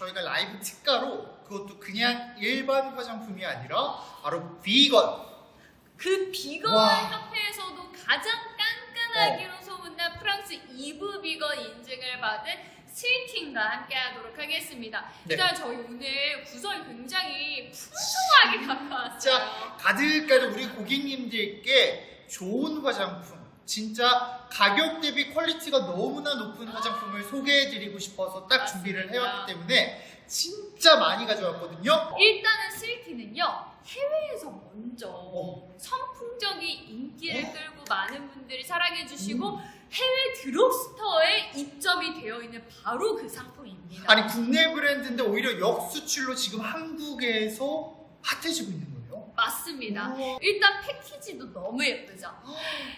저희가 라이브 특가로 그것도 그냥 일반 화장품이 아니라 바로 비건 그 비건 와. 협회에서도 가장 깐깐하기로 소문난 프랑스 이브 비건 인증을 받은 스위팅과 함께하도록 하겠습니다. 네. 일단 저희 오늘 구성이 굉장히 푸짐하게 갖고 왔어요. 진짜 가득가득 우리 고객님들께 좋은 화장품 진짜 가격 대비 퀄리티가 너무나 높은 화장품을 소개해드리고 싶어서 딱 준비를 해왔기 때문에 진짜 많이 가져왔거든요. 일단은 스위티는요 해외에서 먼저 어. 선풍적인 인기를 어. 끌고 많은 분들이 사랑해주시고 음. 해외 드럭스토어에 입점이 되어 있는 바로 그 상품입니다. 아니 국내 브랜드인데 오히려 역수출로 지금 한국에서 핫해지고 있는 거예요. 맞습니다. 우와. 일단 패키지도 너무 예쁘죠.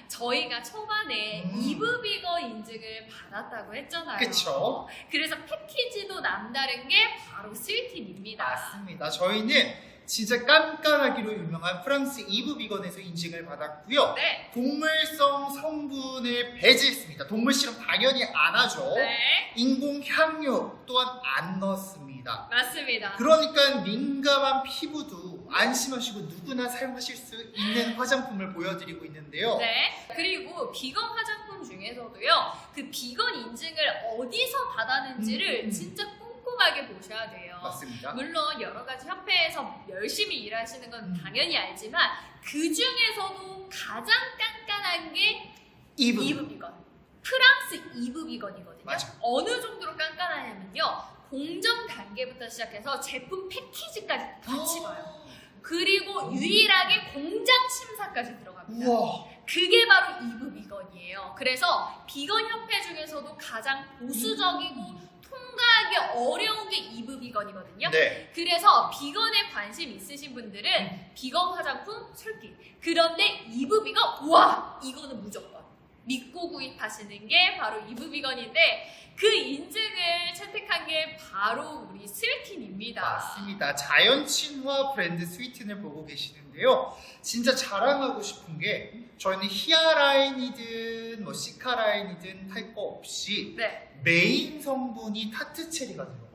저희가 초반에 음. 이브 비거 인증을 받았다고 했잖아요. 그쵸? 그래서 패키지도 남다른 게 바로 스위틴입니다. 맞습니다. 저희는 진짜 깐깐하기로 유명한 프랑스 이브 비건에서 인증을 받았고요. 네. 동물성 성분을 배제했습니다. 동물 실험 당연히 안 하죠. 네. 인공 향료 또한 안 넣었습니다. 맞습니다. 그러니까 민감한 피부도 안심하시고 누구나 사용하실 수 있는 화장품을 보여드리고 있는데요. 네. 그리고 비건 화장품 중에서도요, 그 비건 인증을 어디서 받았는지를 음. 진짜 꼼꼼하게 보셔야 돼요. 맞습니다. 물론 여러 가지 협회에서 열심히 일하시는 건 음. 당연히 알지만 그 중에서도 가장 깐깐한 게 이브. 이브 비건. 프랑스 이브 비건이거든요. 맞아. 어느 정도로 깐깐하냐면요. 공정 단계부터 시작해서 제품 패키지까지 같이 아. 봐요. 그리고 유일하게 공장 심사까지 들어갑니다. 우와. 그게 바로 이브 비건이에요. 그래서 비건 협회 중에서도 가장 보수적이고 통과하기 어려운 게 이브 비건이거든요. 네. 그래서 비건에 관심 있으신 분들은 비건 화장품 솔깃. 그런데 이브 비건 와 이거는 무조건 믿고 구입하시는 게 바로 이브 비건인데 그 인증을 채택한 게 바로 우리 스위틴입니다. 맞습니다. 자연 친화 브랜드 스위튼을 보고 계시는데요. 진짜 자랑하고 싶은 게 저희는 히아 라인이든 뭐 시카 라인이든 할거 없이 네. 메인 성분이 타트 체리가 들어가요.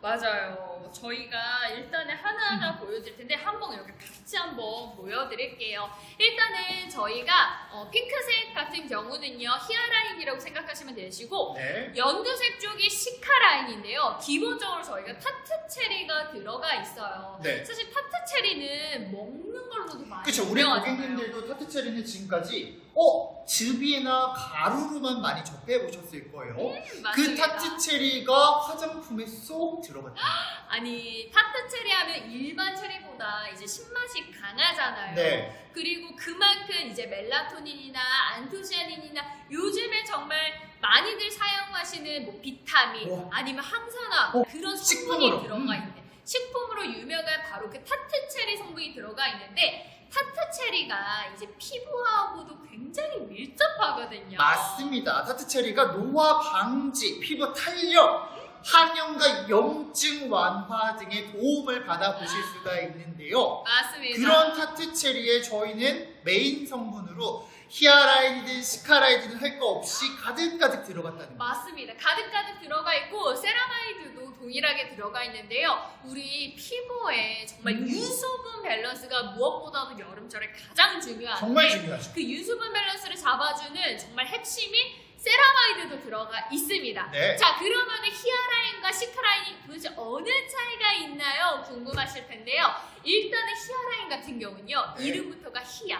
맞아요. 저희가 일단은 하나하나 보여드릴 텐데 한번 이렇게 같이 한번 보여드릴게요. 일단은 저희가 어, 핑크색 같은 경우는요 히아라인이라고 생각하시면 되시고 네. 연두색 쪽이 시카라인인데요. 기본적으로 저희가 타트 체리가 들어가 있어요. 네. 사실 타트 체리는 먹는 걸로도 많이 그쵸. 우리 유명하잖아요. 고객님들도 타트 체리는 지금까지 어 즙이나 가루로만 많이 접해 보셨을 거예요. 그 맞습니다. 타트 체리가 화장품에 쏙 들어갔다. 아니 타트 체리 하면 일반 체리보다 이제 신맛이 강하잖아요. 네. 그리고 그만큼 이제 멜라토닌이나 안토시아닌이나 요즘에 정말 많이들 사용하시는 뭐 비타민 오. 아니면 항산화 오, 그런 성분이 식품으로. 들어가 음. 있는데 식품으로 유명한 바로 그 타트 체리 성분이 들어가 있는데 타트 체리가 이제 피부하고도 굉장히 밀접하거든요. 맞습니다. 타트 체리가 노화 방지, 피부 탄력, 항염과 염증 완화 등의 도움을 받아보실 수가 있는데요. 맞습니다. 그런 타트 체리에 저희는 메인 성분으로 히아라인이든 시카라이든 할 거 없이 가득가득 들어갔다는 거. 맞습니다. 가득가득 들어가 있고 세라마이드도 동일하게 들어가 있는데요. 우리 피부에 정말 음. 유수분 밸런스가 무엇보다도 여름철에 가장 중요한데 정말 중요하죠. 그 유수분 밸런스를 잡아주는 정말 핵심이 세라마이드도 들어가 있습니다. 네. 자 그러면 히아라인과 시카라인이 도대체 어느 차이가 있나요? 궁금하실 텐데요. 일단은 히아라인 같은 경우는요. 네. 이름부터가 히아.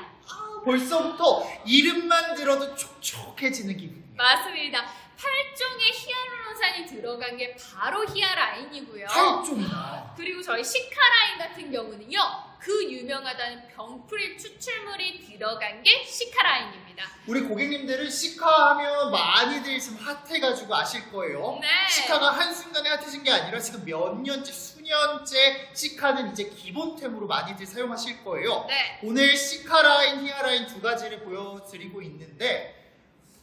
벌써부터 이름만 들어도 촉촉해지는 기분이에요. 맞습니다. 8종의 히알루론산이 들어간 게 바로 히아라인이고요. 팔종이나. 그리고 저희 시카라인 같은 경우는요. 그 유명하다는 병풀의 추출물이 들어간 게 시카라인입니다. 우리 고객님들은 시카 하면 많이들 지금 핫해가지고 아실 거예요. 네. 시카가 한순간에 핫해진 게 아니라 지금 몇 년째, 수년째 시카는 이제 기본템으로 많이들 사용하실 거예요. 네. 오늘 시카라인, 히아라인 두 가지를 보여드리고 있는데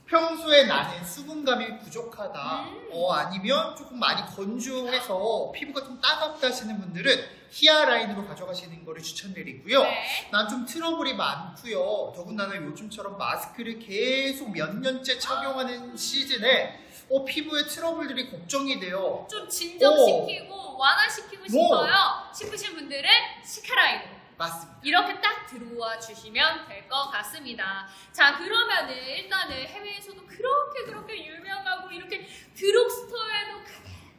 평소에 나는 수분감이 부족하다, 음. 어, 아니면 조금 많이 건조해서 피부가 좀 따갑다 하시는 분들은 히아 라인으로 가져가시는 거를 추천드리고요. 네. 난 좀 트러블이 많고요. 더군다나 요즘처럼 마스크를 계속 몇 년째 착용하는 시즌에 어, 피부에 트러블들이 걱정이 돼요. 좀 진정시키고 완화시키고 싶어요 싶으신 분들은 시카라인으로 맞습니다. 이렇게 딱 들어와 주시면 될 것 같습니다. 자, 그러면은 일단은 해외에서도 그렇게 그렇게 유명하고 이렇게 드럭스토어에도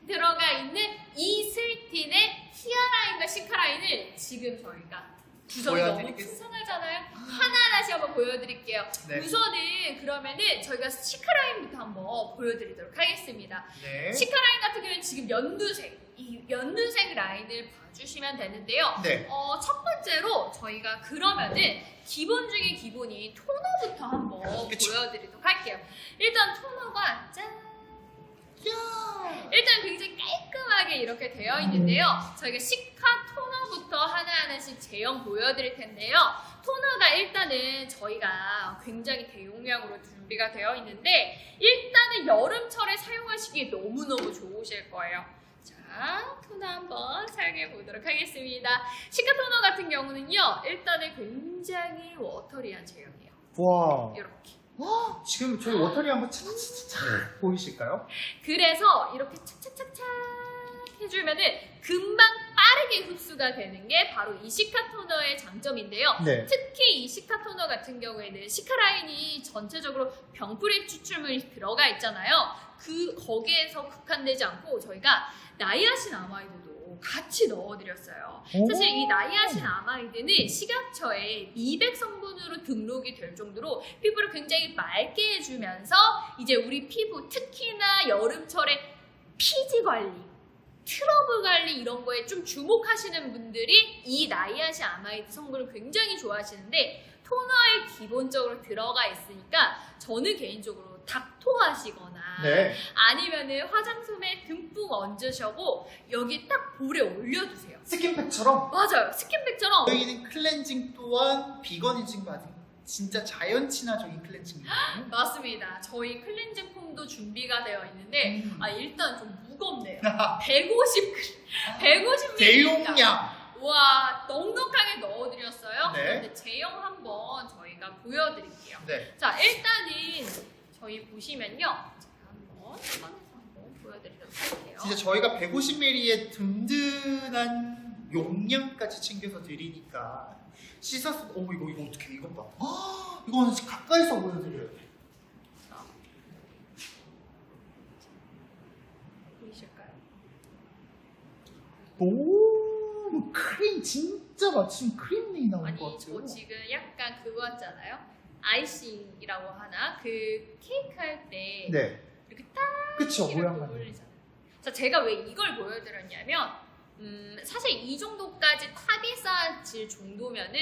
들어가 있는 이 스위틴의 히아라인과 시카라인을 지금 저희가 구성이 너무 보여드리겠습니다. 풍성하잖아요. 하나하나씩 한번 보여드릴게요. 네. 우선은 그러면은 저희가 시카라인부터 한번 보여드리도록 하겠습니다. 네. 시카라인 같은 경우는 지금 연두색, 이 연두색 라인을 봐주시면 되는데요. 네. 어, 첫 번째로 저희가 그러면은 기본 중에 기본이 토너부터 한번 그쵸. 보여드리도록 할게요. 일단 토너가 짠! 일단 굉장히 깔끔하게 이렇게 되어 있는데요. 저희가 시카 하나하나씩 제형 보여드릴 텐데요. 토너가 일단은 저희가 굉장히 대용량으로 준비가 되어 있는데 일단은 여름철에 사용하시기에 너무너무 좋으실 거예요. 자, 토너 한번 사용해 보도록 하겠습니다. 시카 토너 같은 경우는요, 일단은 굉장히 워터리한 제형이에요. 와. 이렇게. 지금 저희 워터리 한번 착착착 보이실까요? 그래서 이렇게 착착착착 해주면은 금방 빠르게 흡수가 되는 게 바로 이 시카 토너의 장점인데요. 네. 특히 이 시카 토너 같은 경우에는 시카 라인이 전체적으로 병풀입 추출물이 들어가 있잖아요. 그 거기에서 국한되지 않고 저희가 나이아신 아마이드도 같이 넣어드렸어요. 사실 이 나이아신 아마이드는 식약처에 미백 성분으로 등록이 될 정도로 피부를 굉장히 맑게 해주면서 이제 우리 피부 특히나 여름철에 피지 관리, 트러블 관리 이런 거에 좀 주목하시는 분들이 이 나이아신 아마이드 성분을 굉장히 좋아하시는데 토너에 기본적으로 들어가 있으니까 저는 개인적으로 닥토하시거나 네. 아니면은 화장솜에 듬뿍 얹으셔고 여기 딱 볼에 올려두세요. 스킨팩처럼 맞아요. 스킨백처럼 저희는 클렌징 또한 비건이징 받은 진짜 자연 친화적인 클렌징이거든요. 맞습니다. 저희 클렌징 폼도 준비가 되어 있는데 음. 아 일단 좀 무겁네요. 150 150 대용량. 와 넉넉하게 넣어드렸어요. 네. 근데 제형 한번 저희가 보여드릴게요. 네. 자 일단은 저희 보시면요. 제가 한번 꺼내서 한번 보여드리도록 할게요. 진짜 저희가 150ml의 든든한 용량까지 챙겨서 드리니까 씻었어. 어머 이거 이거 어떻게 이거 봐. 아, 이거는 가까이서 보여드려요. 너무 크림 진짜 마침 크림이 나온 아니 것저 같아요. 지금 약간 그거 같잖아요. 아이싱이라고 하나 그 케이크 할 때 네. 이렇게 딱 그쵸 이렇게 모양만. 올리잖아요. 자 제가 왜 이걸 보여드렸냐면 음, 사실 이 정도까지 탑이 쌓아질 정도면은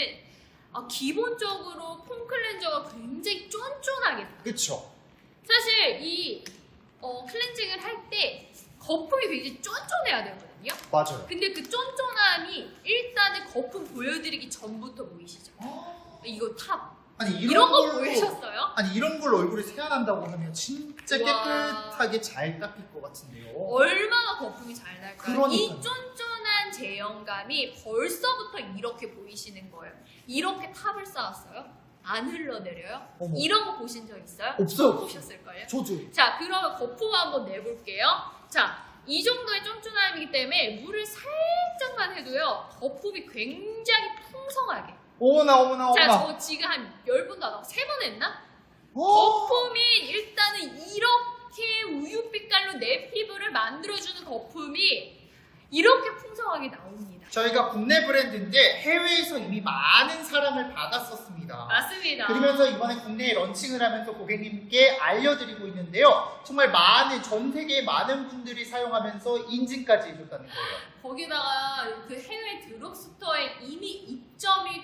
어, 기본적으로 폼 클렌저가 굉장히 쫀쫀하게. 그쵸. 사실 이 어, 클렌징을 할 때 거품이 굉장히 쫀쫀해야 되거든요. 맞아요. 근데 그 쫀쫀함이 일단은 거품 보여드리기 전부터 보이시죠? 이거 탑 아니 이런, 이런, 거 걸로 보이셨어요? 아니 이런 걸로 얼굴에 세안한다고 하면 진짜 와. 깨끗하게 잘 닦일 것 같은데요. 얼마나 거품이 잘 날까요? 그러니까요. 이 쫀쫀한 제형감이 벌써부터 이렇게 보이시는 거예요. 이렇게 탑을 쌓았어요? 안 흘러내려요? 어머. 이런 거 보신 적 있어요? 없어요. 보셨을걸요? 저도. 자, 그러면 거품 한번 내볼게요. 자, 이 정도의 쫀쫀함이기 때문에 물을 살짝만 해도요, 거품이 굉장히 풍성하게. 어머나 어머나 자, 어머나. 저 지금 한 10번도 안 하고 3번 했나? 어. 거품이 일단은 이렇게 우유 빛깔로 내 피부를 만들어주는 거품이 이렇게. 저희가 국내 브랜드인데 해외에서 이미 많은 사랑을 받았었습니다. 맞습니다. 그러면서 이번에 국내에 런칭을 하면서 고객님께 알려드리고 있는데요. 정말 많은 전 세계 많은 분들이 사용하면서 인증까지 해줬다는 거예요. 거기다가 그 해외 드럭스토어에 이미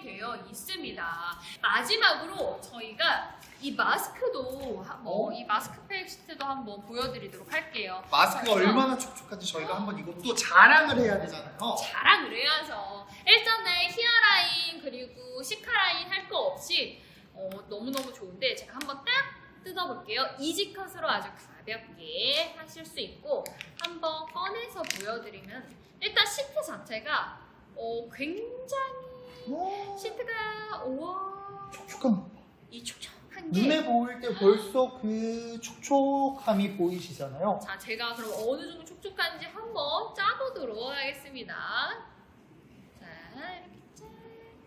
되어 있습니다. 마지막으로 저희가 이 마스크도 한번, 어? 이 마스크 페이스트도 한번 보여드리도록 할게요. 마스크가 자, 그럼 얼마나 촉촉한지 저희가 한번 이것도 자랑을 해야 되잖아요. 자랑을 해야죠. 일단은 히어라인 그리고 시카라인 할 거 없이 어, 너무너무 좋은데 제가 한번 딱 뜯어볼게요. 이지컷으로 아주 가볍게 하실 수 있고 한번 꺼내서 보여드리면 일단 시트 자체가 어, 굉장히 오, 시트가 우와 촉촉한 이 촉촉한 게 눈에 보일 때 벌써 그 촉촉함이 보이시잖아요. 자, 제가 그럼 어느 정도 촉촉한지 한번 짜보도록 하겠습니다. 자, 이렇게 짠,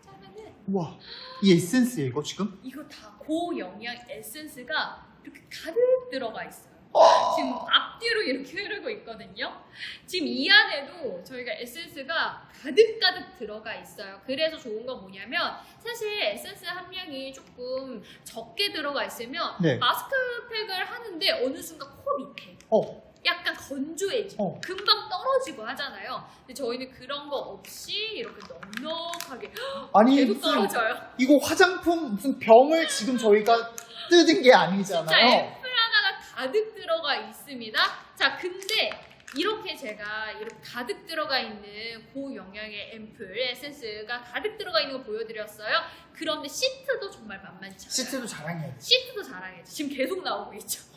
짜면은 우와, 이 에센스예요, 이거 지금? 이거 다 고영양 에센스가 이렇게 가득 들어가 있어요. 아, 지금 앞뒤로 이렇게 흐르고 있거든요. 지금 이 안에도 저희가 에센스가 가득가득 들어가 있어요. 그래서 좋은 건 뭐냐면 사실 에센스 함량이 조금 적게 들어가 있으면 네. 마스크팩을 하는데 어느 순간 코 밑에 어, 약간 건조해지고 어. 금방 떨어지고 하잖아요. 근데 저희는 그런 거 없이 이렇게 넉넉하게 아니 계속 떨어져요. 이거 화장품 무슨 병을 지금 저희가 뜯은 게 진짜 아니잖아요. 가득 들어가 있습니다. 자, 근데 이렇게 제가 이렇게 가득 들어가 있는 고영양의 앰플 에센스가 가득 들어가 있는 거 보여드렸어요. 그런데 시트도 정말 만만치 않아요. 시트도 자랑해야 돼. 시트도 자랑해야죠. 지금 계속 나오고 있죠.